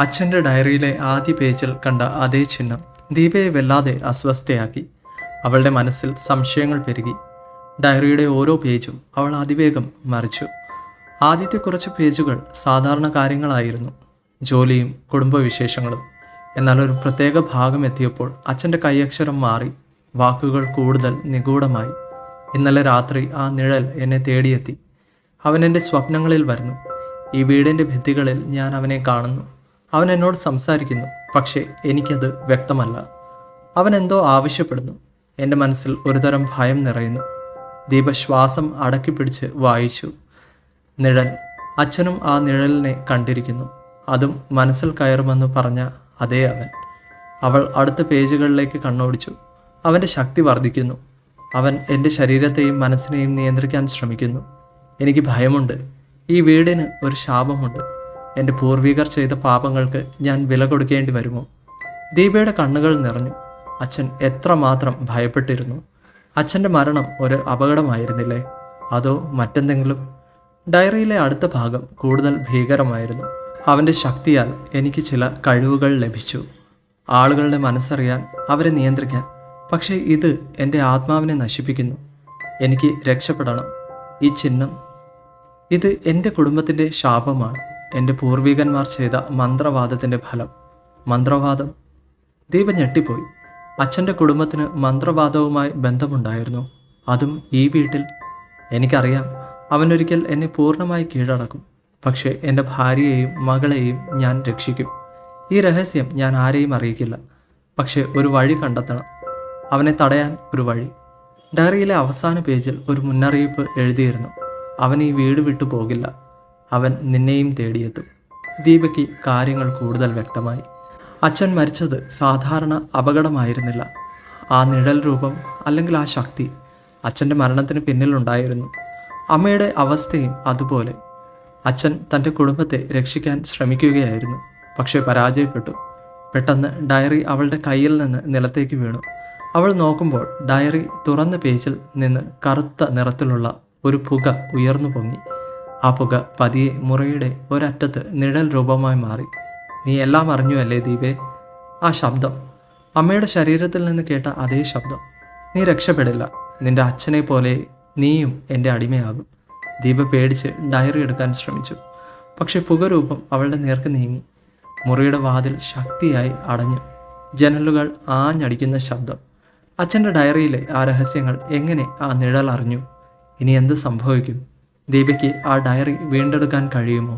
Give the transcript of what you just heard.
അച്ഛന്റെ ഡയറിയിലെ ആദ്യ പേജിൽ കണ്ട അതേ ചിഹ്നം ദീപയെ വല്ലാതെ അസ്വസ്ഥയാക്കി. അവളുടെ മനസ്സിൽ സംശയങ്ങൾ പെരുകി. ഡയറിയുടെ ഓരോ പേജും അവൾ അതിവേഗം മറിച്ചു. ആദ്യത്തെ കുറച്ച് പേജുകൾ സാധാരണ കാര്യങ്ങളായിരുന്നു. ജോലിയും കുടുംബവിശേഷങ്ങളും. എന്നാൽ ഒരു പ്രത്യേക ഭാഗം എത്തിയപ്പോൾ അച്ഛന്റെ കൈയക്ഷരം മാറി. വാക്കുകൾ കൂടുതൽ നിഗൂഢമായി. ഇന്നലെ രാത്രി ആ നിഴൽ എന്നെ തേടിയെത്തി. അവൻ എന്റെ സ്വപ്നങ്ങളിൽ വരുന്നു. ഈ വീടിന്റെ ഭിത്തികളിൽ ഞാൻ അവനെ കാണുന്നു. അവൻ എന്നോട് സംസാരിക്കുന്നു പക്ഷേ എനിക്കത് വ്യക്തമല്ല. അവൻ എന്തോ ആവശ്യപ്പെടുന്നു. എന്റെ മനസ്സിൽ ഒരുതരം ഭയം നിറയുന്നു. ദീപ ശ്വാസം അടക്കിപ്പിടിച്ച് വായിച്ചു. നിഴൽ. അച്ഛനും ആ നിഴലിനെ കണ്ടിരിക്കുന്നു. അതും മനസ്സിൽ കയറുമെന്ന് പറഞ്ഞ അതേ അവൻ. അവൾ അടുത്ത പേജുകളിലേക്ക് കണ്ണോടിച്ചു. അവന്റെ ശക്തി വർദ്ധിക്കുന്നു. അവൻ എന്റെ ശരീരത്തെയും മനസ്സിനെയും നിയന്ത്രിക്കാൻ ശ്രമിക്കുന്നു. എനിക്ക് ഭയമുണ്ട്. ഈ വീടിന് ഒരു ശാപമുണ്ട്. എന്റെ പൂർവികർ ചെയ്ത പാപങ്ങൾക്ക് ഞാൻ വില കൊടുക്കേണ്ടി വരുമോ? ദീപയുടെ കണ്ണുകൾ നിറഞ്ഞു. അച്ഛൻ എത്രമാത്രം ഭയപ്പെട്ടിരുന്നു. അച്ഛന്റെ മരണം ഒരു അപകടമായിരുന്നില്ലേ? അതോ മറ്റെന്തെങ്കിലും? ഡയറിയിലെ അടുത്ത ഭാഗം കൂടുതൽ ഭീകരമായിരുന്നു. അവന്റെ ശക്തിയാൽ എനിക്ക് ചില കഴിവുകൾ ലഭിച്ചു. ആളുകളുടെ മനസ്സറിയാൻ അവരെ നിയന്ത്രിക്കാൻ. പക്ഷേ ഇത് എന്റെ ആത്മാവിനെ നശിപ്പിക്കുന്നു. എനിക്ക് രക്ഷപ്പെടണം. ഈ ചിഹ്നം. ഇത് എന്റെ കുടുംബത്തിന്റെ ശാപമാണ്. എന്റെ പൂർവികന്മാർ ചെയ്ത മന്ത്രവാദത്തിന്റെ ഫലം. മന്ത്രവാദം? ദീപ ഞെട്ടിപ്പോയി. അച്ഛന്റെ കുടുംബത്തിന് മന്ത്രവാദവുമായി ബന്ധമുണ്ടായിരുന്നു. അതും ഈ വീട്ടിൽ. എനിക്കറിയാം അവനൊരിക്കൽ എന്നെ പൂർണമായി കീഴടക്കും. പക്ഷേ എന്റെ ഭാര്യയെയും മകളെയും ഞാൻ രക്ഷിക്കും. ഈ രഹസ്യം ഞാൻ ആരെയും അറിയിക്കില്ല. പക്ഷേ ഒരു വഴി കണ്ടെത്തണം. അവനെ തടയാൻ ഒരു വഴി. ഡയറിയിലെ അവസാന പേജിൽ ഒരു മുന്നറിയിപ്പ് എഴുതിയിരുന്നു. അവൻ ഈ വീട് വിട്ടു പോകില്ല. അവൻ നിന്നെയും തേടിയെത്തും. ദീപയ്ക്ക് കാര്യങ്ങൾ കൂടുതൽ വ്യക്തമായി. അച്ഛൻ മരിച്ചത് സാധാരണ അപകടമായിരുന്നില്ല. ആ നിഴൽ രൂപം അല്ലെങ്കിൽ ആ ശക്തി അച്ഛന്റെ മരണത്തിന് പിന്നിലുണ്ടായിരുന്നു അമ്മയുടെ അവസ്ഥയും അതുപോലെ. അച്ഛൻ തന്റെ കുടുംബത്തെ രക്ഷിക്കാൻ ശ്രമിക്കുകയായിരുന്നു. പക്ഷേ പരാജയപ്പെട്ടു. പെട്ടെന്ന് ഡയറി അവളുടെ കയ്യിൽ നിന്ന് നിലത്തേക്ക് വീണു. അവൾ നോക്കുമ്പോൾ ഡയറി തുറന്ന പേജിൽ നിന്ന് കറുത്ത നിറത്തിലുള്ള ഒരു പുക ഉയർന്നു പൊങ്ങി. ആ പുക പതിയെ മുറിയുടെ ഒരറ്റത്ത് നിഴൽ രൂപമായി മാറി. നീ എല്ലാം അറിഞ്ഞു അല്ലേ ദീപേ? ആ ശബ്ദം. അമ്മയുടെ ശരീരത്തിൽ നിന്ന് കേട്ട അതേ ശബ്ദം. നീ രക്ഷപ്പെടില്ല. നിന്റെ അച്ഛനെ പോലെ നീയും എന്റെ അടിമയാകും. ദീപ പേടിച്ച് ഡയറി എടുക്കാൻ ശ്രമിച്ചു. പക്ഷെ പുകരൂപം അവളുടെ നേർക്ക് നീങ്ങി. മുറിയുടെ വാതിൽ ശക്തിയായി അടഞ്ഞു. ജനലുകൾ ആഞ്ഞടിക്കുന്ന ശബ്ദം. അച്ഛന്റെ ഡയറിയിലെ ആ രഹസ്യങ്ങൾ എങ്ങനെ ആ നിഴൽ അറിഞ്ഞു? ഇനി എന്ത് സംഭവിക്കും? ദീപയ്ക്ക് ആ ഡയറി വീണ്ടെടുക്കാൻ കഴിയുമോ?